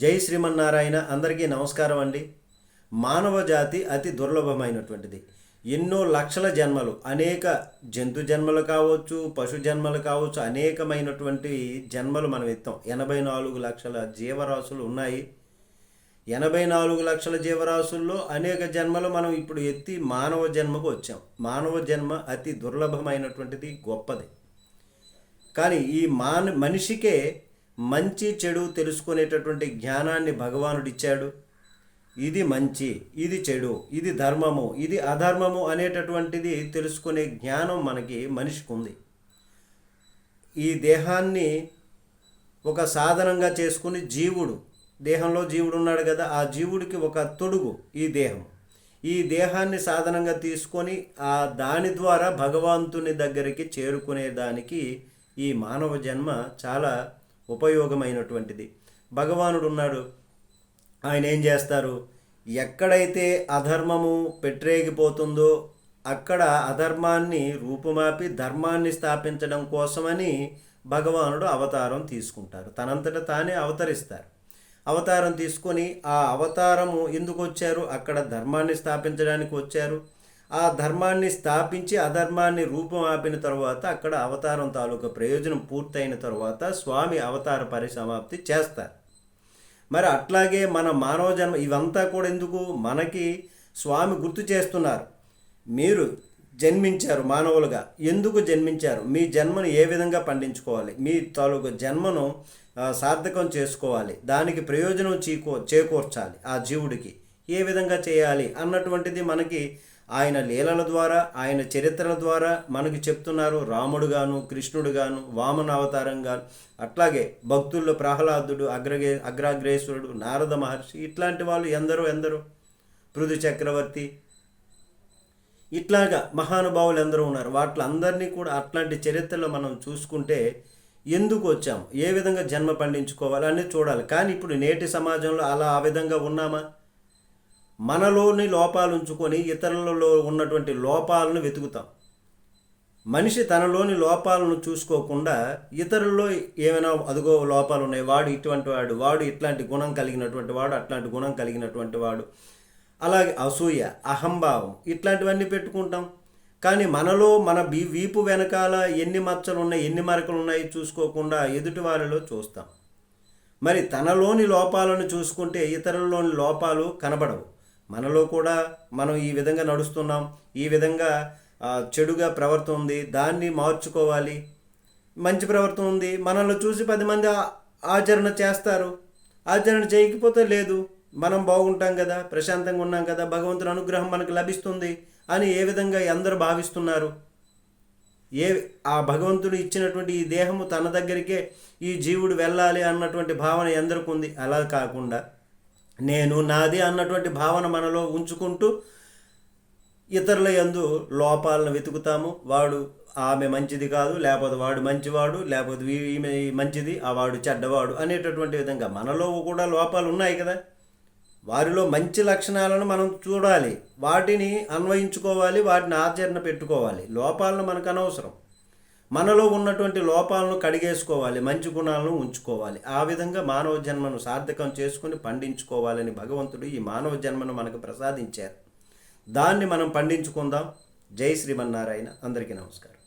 జై శ్రీమన్నారాయణ అందరికీ నమస్కారం అండి. మానవ జాతి అతి దుర్లభమైనటువంటిది. ఎన్నో లక్షల జన్మలు అనేక జంతు జన్మలు కావచ్చు పశు జన్మలు కావచ్చు అనేకమైనటువంటి జన్మలు మనం ఎత్తాం. ఎనభై నాలుగు లక్షల జీవరాశులు ఉన్నాయి. ఎనభై నాలుగు లక్షల జీవరాశుల్లో అనేక జన్మలు మనం ఇప్పుడు ఎత్తి మానవ జన్మకు వచ్చాం. మానవ జన్మ అతి దుర్లభమైనటువంటిది గొప్పది. కానీ ఈ మాన మనిషికే మంచి చెడు తెలుసుకునేటటువంటి జ్ఞానాన్ని భగవానుడు ఇచ్చాడు ఇది మంచి ఇది చెడు ఇది ధర్మము ఇది అధర్మము అనేటటువంటిది తెలుసుకునే జ్ఞానం మనకి మనిషికి ఉంది ఈ దేహాన్ని ఒక సాధనంగా చేసుకుని జీవుడు దేహంలో జీవుడు ఉన్నాడు కదా ఆ జీవుడికి ఒక తొడుగు ఈ దేహం. ఈ దేహాన్ని సాధనంగా తీసుకొని ఆ దాని ద్వారా భగవంతుని దగ్గరికి చేరుకునే దానికి ఈ మానవ జన్మ చాలా ఉపయోగమైనటువంటిది. భగవానుడు ఉన్నాడు ఆయన ఏం చేస్తారు? ఎక్కడైతే అధర్మము పెట్టరేగిపోతుందో అక్కడ అధర్మాన్ని రూపుమాపి ధర్మాన్ని స్థాపించడం కోసమని భగవానుడు అవతారం తీసుకుంటారు. తనంతట తానే అవతరిస్తారు. అవతారం తీసుకొని ఆ అవతారము ఎందుకు వచ్చారు? అక్కడ ధర్మాన్ని స్థాపించడానికి వచ్చారు. ఆ ధర్మాన్ని స్థాపించి అధర్మాన్ని రూపం ఆపిన తర్వాత అక్కడ అవతారం తాలూకా ప్రయోజనం పూర్తయిన తర్వాత స్వామి అవతార పరిసమాప్తి చేస్తారు. మరి అట్లాగే మన మానవ జన్మ ఇవంతా కూడా ఎందుకు? మనకి స్వామి గుర్తు చేస్తున్నారు. మీరు జన్మించారు మానవులుగా. ఎందుకు జన్మించారు? మీ జన్మను ఏ విధంగా పండించుకోవాలి? మీ తాలూకు జన్మను సార్థకం చేసుకోవాలి. దానికి ప్రయోజనం చీకో చేకూర్చాలి ఆ జీవుడికి. ఏ విధంగా చేయాలి అన్నటువంటిది మనకి ఆయన లీలల ద్వారా ఆయన చరిత్రల ద్వారా మనకి చెప్తున్నారు. రాముడుగాను కృష్ణుడుగాను వామన అవతారంగాను అట్లాగే భక్తుల్లో ప్రహ్లాదుడు అగ్రగే అగ్రాగ్రేశ్వరుడు నారద మహర్షి ఇట్లాంటి వాళ్ళు ఎందరో ఎందరో. పృథు చక్రవర్తి ఇట్లాగా మహానుభావులు ఎందరో ఉన్నారు. వాటిలందరినీ కూడా అట్లాంటి చరిత్రలో మనం చూసుకుంటే ఎందుకు వచ్చాము ఏ విధంగా జన్మ పండించుకోవాలి అనేది చూడాలి. కానీ ఇప్పుడు నేటి సమాజంలో అలా ఆ విధంగా ఉన్నామా? మనలోని లోపాలు ఉంచుకొని ఇతరులలో ఉన్నటువంటి లోపాలను వెతుకుతాం. మనిషి తనలోని లోపాలను చూసుకోకుండా ఇతరుల్లో ఏమైనా అదుగో లోపాలు ఉన్నాయి వాడు ఇటువంటి వాడు వాడు ఇట్లాంటి గుణం కలిగినటువంటి వాడు అట్లాంటి గుణం కలిగినటువంటి వాడు అలాగే అసూయ అహంభావం ఇట్లాంటివన్నీ పెట్టుకుంటాం. కానీ మనలో మన బీ వీపు వెనకాల ఎన్ని మచ్చలు ఉన్నాయి ఎన్ని మరకలు ఉన్నాయి చూసుకోకుండా ఎదుటి వారిలో చూస్తాం. మరి తనలోని లోపాలను చూసుకుంటే ఇతరులలోని లోపాలు కనబడవు. మనలో కూడా మనం ఈ విధంగా నడుస్తున్నాం ఈ విధంగా చెడుగా ప్రవర్తన ఉంది దాన్ని మార్చుకోవాలి. మంచి ప్రవర్తన ఉంది మనల్ని చూసి పది మంది ఆచరణ చేస్తారు. ఆచరణ చేయకపోతే లేదు మనం బాగుంటాం కదా ప్రశాంతంగా ఉన్నాం కదా భగవంతుని అనుగ్రహం మనకు లభిస్తుంది అని ఏ విధంగా అందరూ భావిస్తున్నారు. ఏ ఆ భగవంతుడు ఇచ్చినటువంటి ఈ దేహము తన దగ్గరికే ఈ జీవుడు వెళ్ళాలి అన్నటువంటి భావన ఎందరికి ఉంది అలా కాకుండా నేను నాది అన్నటువంటి భావన మనలో ఉంచుకుంటూ ఇతరుల యందు లోపాలను వెతుకుతాము. వాడు ఆమె మంచిది కాదు లేకపోతే వాడు మంచివాడు లేకపోతే ఈమె మంచిది ఆ వాడు చెడ్డవాడు అనేటటువంటి విధంగా మనలో కూడా లోపాలు ఉన్నాయి కదా. వారిలో మంచి లక్షణాలను మనం చూడాలి. వాటిని అన్వయించుకోవాలి వాటిని ఆచరణ పెట్టుకోవాలి. లోపాలను మనకు అనవసరం. మనలో ఉన్నటువంటి లోపాలను కడిగేసుకోవాలి మంచి గుణాలను ఉంచుకోవాలి. ఆ విధంగా మానవ జన్మను సార్థకం చేసుకుని పండించుకోవాలని భగవంతుడు ఈ మానవ జన్మను మనకు ప్రసాదించారు. దాన్ని మనం పండించుకుందాం. జై శ్రీమన్నారాయణ. అందరికీ నమస్కారం.